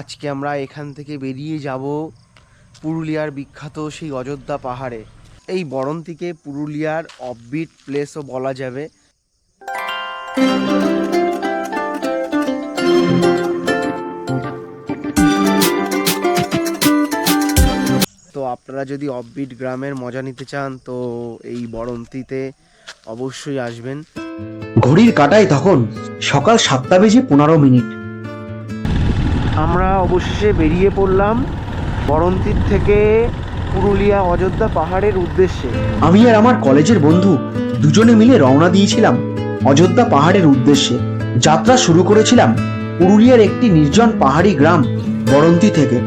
আজকে আমরা এখান থেকে বেরিয়ে যাব পুরুলিয়ার বিখ্যাত সেই অযোধ্যা পাহাড়ে। এই বরন্তিকে পুরুলিয়ার অফবিট প্লেসও বলা যাবে। তো আপনারা যদি অফবিট গ্রামের মজা নিতে চান, তো এই বরন্তিতে অবশ্যই আসবেন। ঘড়ির কাটায় তখন সকাল সাতটা বেজে পনেরো মিনিট। আমরা অবশেষে বেরিয়ে পড়লাম বরন্তির থেকে পুরুলিয়া অযোধ্যা পাহাড়ের উদ্দেশ্যে। আমি আর আমার কলেজের বন্ধু দুজনে মিলে রওনা দিয়েছিলাম অযোধ্যা পাহাড়ের উদ্দেশ্যে। যাত্রা শুরু করেছিলাম পুরুলিয়ার একটি নির্জন পাহাড়ি গ্রাম বরন্তি থেকে।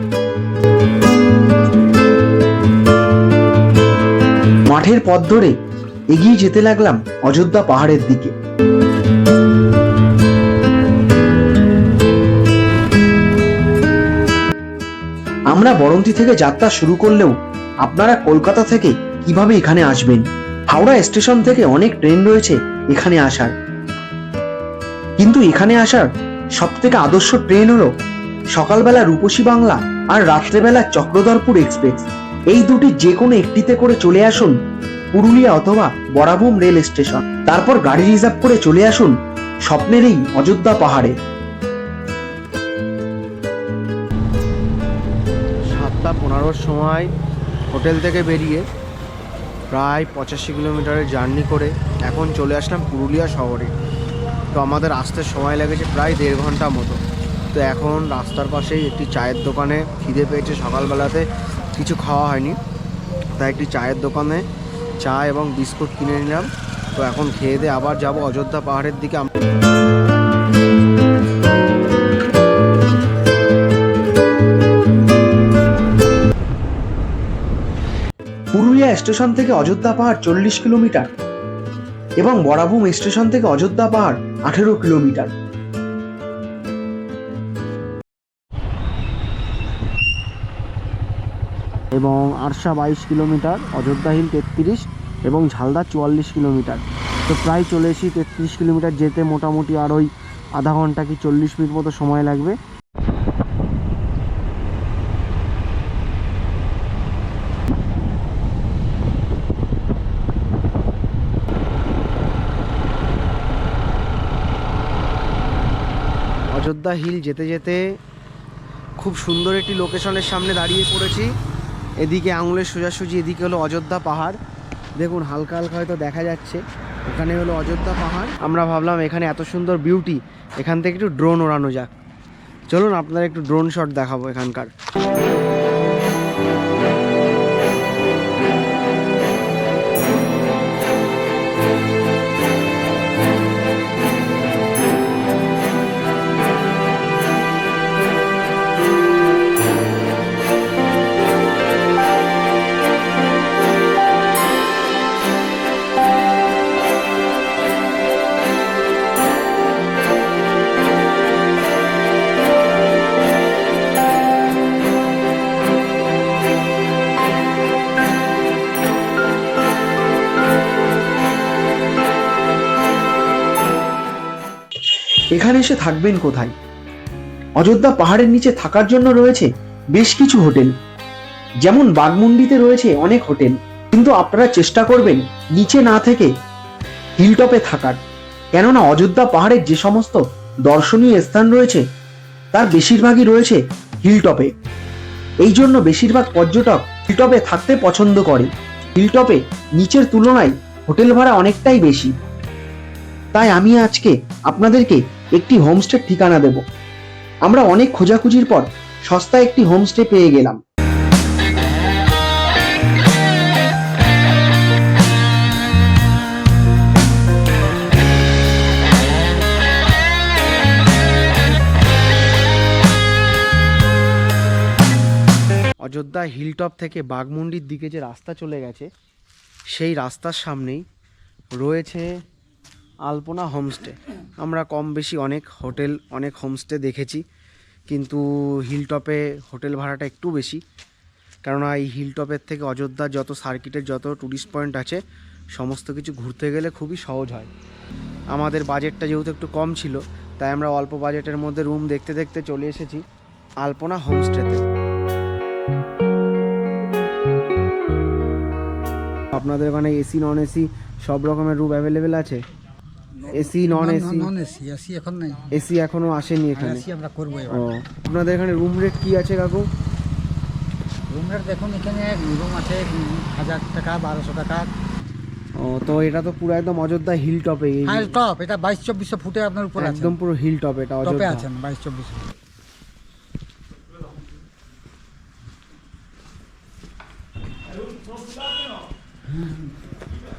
মাঠের পথ ধরে এগিয়ে যেতে লাগলাম অযোধ্যা পাহাড়ের দিকে। আমরা বরন্তি থেকে যাত্রা শুরু করলেও আপনারা কলকাতা থেকে কীভাবে এখানে আসবেন? হাওড়া স্টেশন থেকে অনেক ট্রেন রয়েছে এখানে আসার। কিন্তু এখানে আসার সব থেকে আদর্শ ট্রেন হলো সকালবেলা রূপসী বাংলা আর রাত্রেবেলা চক্রধরপুর এক্সপ্রেস। এই দুটি যে কোনো একটিতে করে চলে আসুন পুরুলিয়া অথবা বরাভূম রেল স্টেশন। তারপর গাড়ি রিজার্ভ করে চলে আসুন স্বপ্নের এই অযোধ্যা পাহাড়ে। পনেরোর সময় হোটেল থেকে বেরিয়ে প্রায় পঁচাশি কিলোমিটারের জার্নি করে এখন চলে আসলাম পুরুলিয়া শহরে। তো আমাদের আসতে সময় লেগেছে প্রায় দেড় ঘণ্টা মতো। তো এখন রাস্তার পাশেই একটি চায়ের দোকানে খিদে পেয়েছে সকালবেলাতে। কিছু খাওয়া হয়নি। তাই একটি চায়ের দোকানে চা এবং বিস্কুট কিনে নিলাম। তো এখন খেয়ে দিয়ে আবার যাব অযোধ্যা পাহাড়ের দিকে। আম- পুরুলিয়া স্টেশন থেকে অযোধ্যা পাহাড় চল্লিশ কিলোমিটার এবং বরাভূম স্টেশন থেকে অযোধ্যা পাহাড় আঠেরো কিলোমিটার। এবং আরশা বাইশ কিলোমিটার, অযোধ্যা হিল তেত্রিশ এবং ঝালদা চুয়াল্লিশ কিলোমিটার। তো প্রায় চলে এসি তেত্রিশ কিলোমিটার যেতে, মোটামুটি আর ওই আধা ঘণ্টা কি চল্লিশ মিনিট মতো সময় লাগবে। অযোধ্যা হিল যেতে যেতে খুব সুন্দর একটি লোকেশনের সামনে দাঁড়িয়ে পড়েছি। এদিকে আঙুলের সোজাসুজি, এদিকে হলো অযোধ্যা পাহাড়। দেখুন, হালকা হালকা হয়তো দেখা যাচ্ছে। এখানে হলো অযোধ্যা পাহাড়। আমরা ভাবলাম এখানে এত সুন্দর বিউটি এখান থেকে একটু ড্রোন ওড়ানো যাক। চলুন আপনারা একটু ড্রোন শট দেখাবো এখানকার। এখানে এসে থাকবেন কোথায়? অযোধ্যা পাহাড়ের নিচে থাকার জন্য রয়েছে বেশ কিছু হোটেল। যেমন বাগমুন্ডিতে রয়েছে অনেক হোটেল, কিন্তু আপনারা চেষ্টা করবেন নিচে না থেকে হিলটপে থাকার। কেননা অযোধ্যা পাহাড়ের যে সমস্ত দর্শনীয় স্থান রয়েছে, তার বেশিরভাগই রয়েছে হিলটপে। এই জন্য বেশিরভাগ পর্যটক হিলটপে থাকতে পছন্দ করে। হিলটপে নিচের তুলনায় হোটেল ভাড়া অনেকটাই বেশি। তাই আমি আজকে আপনাদেরকে একটি হোমস্টের ঠিকানা দেব। আমরা অনেক খোঁজাখুঁজির পর সস্তায় একটি হোমস্টে পেয়ে গেলাম। অযোধ্যা হিলটপ থেকে বাগমুন্ডির দিকে যে রাস্তা চলে গেছে, সেই রাস্তার সামনেই রয়েছে আলপনা হোমস্টে। আমরা কম বেশি অনেক হোটেল, অনেক হোমস্টে দেখেছি, কিন্তু হিলটপে হোটেল ভাড়াটা একটু বেশি। কেননা এই হিলটপের থেকে অযোধ্যার যত সার্কিটের যত ট্যুরিস্ট পয়েন্ট আছে, সমস্ত কিছু ঘুরতে গেলে খুবই সহজ হয়। আমাদের বাজেটটা যেহেতু একটু কম ছিল, তাই আমরা অল্প বাজেটের মধ্যে রুম দেখতে দেখতে চলে এসেছি আলপনা হোমস্টেতে। আপনাদের ওখানে এসি, নন এসি সব রকমের রুম অ্যাভেলেবেল আছে? AC non AC? Non AC AC এখন নেই। এসি এখনও আসেনি এখানে। এসি আমরা করব ও এবার। আপনাদের এখানে রুম রেট কি আছে কাকু? রুম রেট দেখুন এখানে রুম আছে হাজার টাকা বারোশো টাকা। ও তো এটা তো পুরো একদম অযোধ্যা হিল টপে এই হ্যাঁ টপ এটা বাইশ চব্বিশশো ফুটে আপনার উপর আছে। একদম পুরো হিল টপ এটা টপে আছেন বাইশ চব্বিশ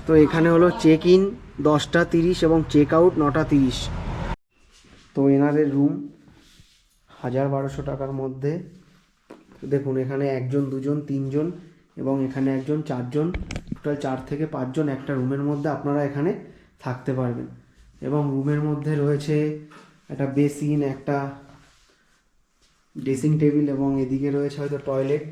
তো এখানে হলো চেক ইন দশটা তিরিশ এবং চেক আউট নটা তিরিশ। তো এনাদের রুম হাজার বারোশো টাকার মধ্যে। দেখুন, এখানে একজন, দুজন, তিনজন এবং এখানে একজন, চারজন টোটাল চার থেকে পাঁচজন একটা রুমের মধ্যে আপনারা এখানে থাকতে পারবেন। এবং রুমের মধ্যে রয়েছে একটা বেসিন, একটা ড্রেসিং টেবিল এবং এদিকে রয়েছে হয়তো টয়লেট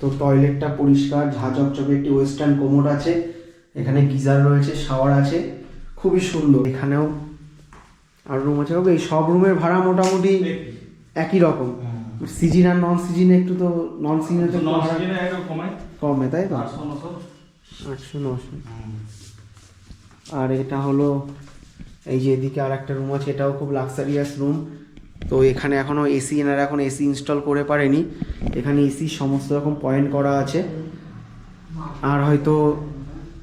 তো টয়লেটটা পরিষ্কার ঝা চকচকে একটি ওয়েস্টার্ন কোমোড আছে এখানে গিজার রয়েছে শাওয়ার আছে খুবই সুন্দর। এখানেও আর রুম আছে। এই সব রুমের ভাড়া মোটামুটি একই রকম। সিজন আর নন সিজনে একটু তো নন সিজনে তো কমে তাই তো? আটশো নশো। আর এটা হলো এই যে এদিকে আর একটা রুম আছে এটাও খুব লাক্সারিয়াস রুম তো এখানে এখনও এসি এনারা এখন এসি ইনস্টল করে পারেনি। এখানে এসি সমস্ত রকম পয়েন্ট করা আছে। আর হয়তো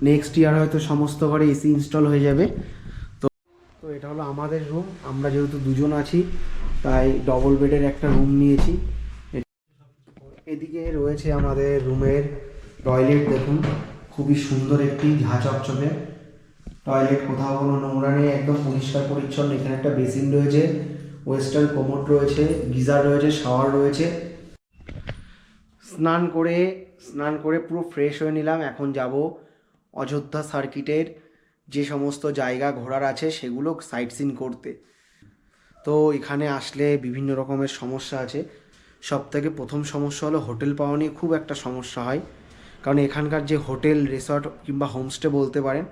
নেক্সট ইয়ার হয়তো সমস্ত ঘরে এসি ইনস্টল হয়ে যাবে। তো তো এটা হলো আমাদের রুম আমরা যেহেতু দুজন আছি, তাই ডবল বেডের একটা রুম নিয়েছি। এদিকে রয়েছে আমাদের রুমের টয়লেট দেখুন। খুবই সুন্দর একটি ঝা টয়লেট কোথাও কোনো নোংরা নেই, একদম পরিষ্কার পরিচ্ছন্ন এখানে একটা বেসিন রয়েছে। ওয়েস্টার্ন কোমোড রয়েছে, গিজার রয়েছে, শাওয়ার রয়েছে। স্নান করে স্নান করে পুরো ফ্রেশ হয়ে নিলাম, এখন যাব অযোধ্যা সার্কিটের যে সমস্ত জায়গা ঘোরার আছে সেগুলো সাইট সিন করতে। তো এখানে আসলে বিভিন্ন রকমের সমস্যা আছে। সব থেকে প্রথম সমস্যা হলো হোটেল পাওয়া নিয়ে খুব একটা সমস্যা হয়। কারণ এখানকার যে হোটেল রিসর্ট কিংবা হোমস্টে বলতে পারেন,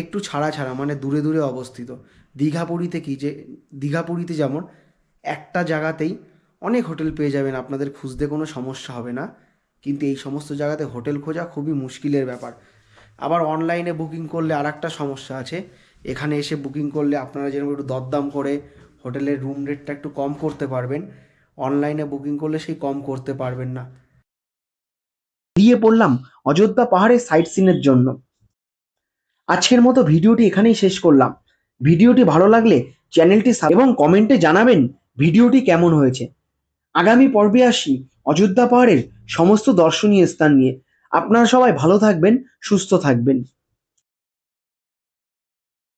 একটু ছাড়া ছাড়া মানে দূরে দূরে অবস্থিত। দীঘাপুরীতে কী যে, দীঘাপুরীতে যেমন একটা জায়গাতেই অনেক হোটেল পেয়ে যাবেন, আপনাদের খুঁজতে কোনো সমস্যা হবে না। কিন্তু এই সমস্ত জায়গাতে হোটেল খোঁজা খুবই মুশকিলের ব্যাপার। আবার অনলাইনে বুকিং করলে আর একটা সমস্যা আছে। এখানে এসে বুকিং করলে আপনারা যেরকম একটু দরদাম করে হোটেলের রুম রেটটা একটু কম করতে পারবেন। অনলাইনে বুকিং করলে সেই কম করতে পারবেন না। বেরিয়ে পড়লাম অযোধ্যা পাহাড়ের সাইট সিনের জন্য। আজকের মতো ভিডিওটি এখানেই শেষ করলাম। ভিডিওটি ভালো লাগলে চ্যানেলটি এবং কমেন্টে জানাবেন ভিডিওটি কেমন হয়েছে। আগামী পর্বে আসি অযোধ্যা পাহাড়ের সমস্ত দর্শনীয় স্থান নিয়ে। আপনারা সবাই ভালো থাকবেন, সুস্থ থাকবেন।